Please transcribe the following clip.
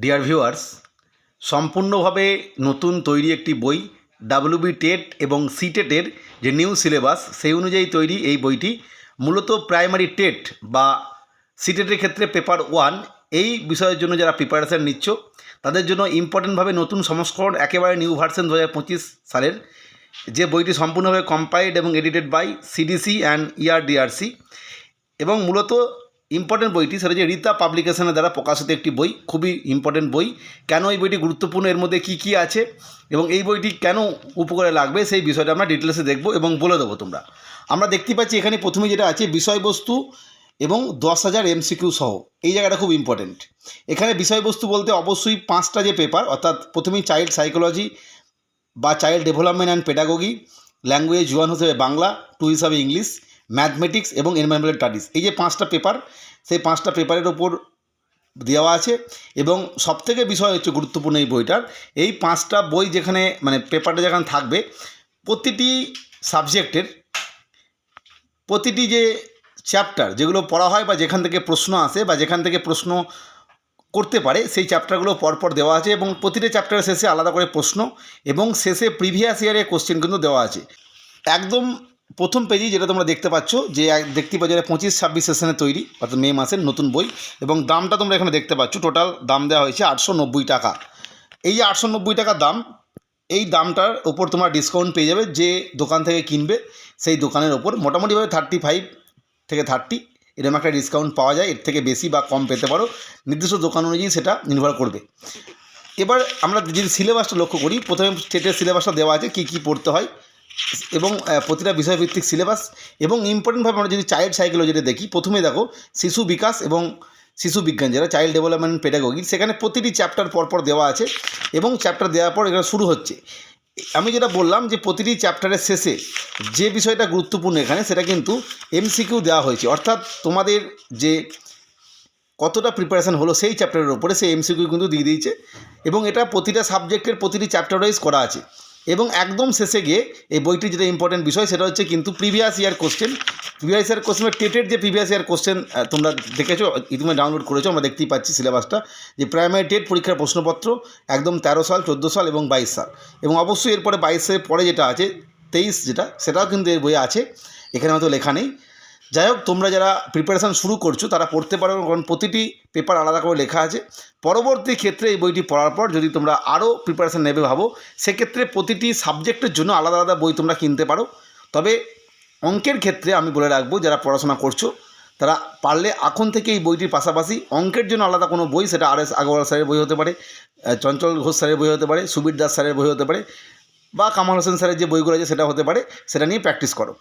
Dear viewers সম্পূর্ণভাবে নতুন তৈরি একটি বই ডাব্লিউবি টেট এবং সিটেটের যে নিউ সিলেবাস সেই অনুযায়ী তৈরি এই বইটি। মূলত প্রাইমারি টেট বা সিটেটের ক্ষেত্রে পেপার ওয়ান এই বিষয়ের জন্য যারা প্রিপারেশান নিচ্ছ, তাদের জন্য ইম্পর্টেন্টভাবে নতুন সংস্করণ, একেবারে নিউ ভার্সন দু হাজার পঁচিশ সালের। যে বইটি সম্পূর্ণভাবে কম্পাইড এবং edited by CDC and ERDRC এবং মূলত ইম্পর্টেন্ট বইটি সেটা যে রীতা পাবলিকেশনের দ্বারা প্রকাশিত একটি বই, খুবই ইম্পর্টেন্ট বই। কেন এই বইটি গুরুত্বপূর্ণ? এর মধ্যে কী কী আছে? এবং এই বইটি কেন উপকারে লাগবে? সেই বিষয়টা আমরা ডিটেলসে দেখব এবং বলে দেবো তোমরা। আমরা দেখতে পাচ্ছি এখানে প্রথমে যেটা আছে, বিষয়বস্তু এবং দশ হাজার এমসিকিউ সহ। এই জায়গাটা খুব ইম্পর্টেন্ট এখানে বিষয়বস্তু বলতে অবশ্যই পাঁচটা যে পেপার অর্থাৎ প্রথমেই চাইল্ড সাইকোলজি বা child development and pedagogy language one হিসেবে বাংলা টু হিসাবে ইংলিশ। ম্যাথমেটিক্স এবং এনভায়রনমেন্টাল স্টাডিজ। এই যে পাঁচটা পেপার, সেই পাঁচটা পেপারের ওপর দেওয়া আছে এবং সবথেকে বিষয় হচ্ছে গুরুত্বপূর্ণ এই বইটার। এই পাঁচটা বই যেখানে মানে পেপারটা যেখানে থাকবে, প্রতিটি সাবজেক্টের প্রতিটি যে চ্যাপ্টার যেগুলো পড়া হয় বা যেখান থেকে প্রশ্ন আসে বা যেখান থেকে প্রশ্ন করতে পারে, সেই চ্যাপ্টারগুলো পরপর দেওয়া আছে এবং প্রতিটা চ্যাপ্টারের শেষে আলাদা করে প্রশ্ন এবং শেষে প্রিভিয়াস ইয়ারের কোশ্চেন কিন্তু দেওয়া আছে। একদম প্রথম পেজেই যেটা তোমরা দেখতে পাচ্ছ, যে দেখতে পাচ্ছ এটা পঁচিশ ছাব্বিশ সেশনে তৈরি, অর্থাৎ মে মাসের নতুন বই, এবং দামটা তোমরা এখানে দেখতে পাচ্ছ, টোটাল দাম দেওয়া হয়েছে আটশো নব্বই টাকা। এই যে আটশো টাকার দাম, এই দামটার ওপর তোমরা ডিসকাউন্ট পেয়ে যাবে যে দোকান থেকে কিনবে, সেই দোকানের ওপর। মোটামুটিভাবে থার্টি ফাইভ থেকে থার্টি এরকম একটা ডিসকাউন্ট পাওয়া যায়, এর থেকে বেশি বা কম পেতে পারো। নির্দিষ্ট দোকান অনুযায়ী সেটা নির্ভর করবে। এবার আমরা যদি সিলেবাসটা লক্ষ্য করি, প্রথমে স্টেটের সিলেবাসটা দেওয়া আছে, কী কী পড়তে হয়। এবং প্রতিটা বিষয়ভিত্তিক সিলেবাস এবং ইম্পর্টেন্টভাবে আমরা যদি চাইল্ড সাইকোলজিটা দেখি প্রথমে দেখো শিশু বিকাশ এবং শিশু বিজ্ঞান যারা চাইল্ড ডেভেলপমেন্ট পেডাগোগি সেখানে প্রতিটি চ্যাপ্টার পরপর দেওয়া আছে এবং চ্যাপ্টার দেওয়ার পর এখানে শুরু হচ্ছে। আমি যেটা বললাম যে প্রতিটি চ্যাপ্টারের শেষে যে বিষয়টা গুরুত্বপূর্ণ এখানে, সেটা কিন্তু এমসিকিউ দেওয়া হয়েছে। অর্থাৎ তোমাদের যে কতটা প্রিপারেশান হলো সেই চ্যাপ্টারের ওপরে সেই এমসিকিউ কিন্তু দিয়ে দিয়েছে এবং এটা প্রতিটা সাবজেক্টের প্রতিটি চ্যাপ্টার ওয়াইজ করা আছে। এবং একদম শেষে গিয়ে এই বইটির যেটা ইম্পর্টেন্ট বিষয় সেটা হচ্ছে কিন্তু previous year question previous year কোশ্চেনের টেটের যে প্রিভিয়াস ইয়ার কোশ্চেন তোমরা দেখেছ, ইতিমধ্যে ডাউনলোড করেছ, আমরা দেখতেই পাচ্ছি সিলেবাসটা যে প্রাইমারি টেট পরীক্ষার প্রশ্নপত্র একদম তেরো সাল, চোদ্দ সাল এবং বাইশ সাল। এবং অবশ্যই এরপরে বাইশের পরে যেটা আছে, তেইশ যেটা, সেটাও কিন্তু এই বইয়ে আছে। এখানে হয়তো লেখা নেই। যাই হোক তোমরা যারা প্রিপারেশান শুরু করছ, তারা পড়তে পারো কারণ প্রতিটি পেপার আলাদা করে লেখা আছে। পরবর্তী ক্ষেত্রে এই বইটি পড়ার পর যদি তোমরা আরও প্রিপারেশান নেবে ভাবো, সেক্ষেত্রে প্রতিটি সাবজেক্টের জন্য আলাদা আলাদা বই তোমরা কিনতে পারো। তবে অঙ্কের ক্ষেত্রে আমি বলে রাখব, যারা পড়াশোনা করছ, তারা পারলে এখন থেকে এই বইটির পাশাপাশি অঙ্কের জন্য আলাদা কোনো বই, সেটা আর এস আগরওয়াল স্যারের বই হতে পারে চঞ্চল ঘোষ স্যারের বই হতে পারে, সুবীর দাস স্যারের বই হতে পারে, বা কামাল হোসেন স্যারের যে বইগুলো আছে সেটা হতে পারে, সেটা নিয়ে প্র্যাকটিস করো।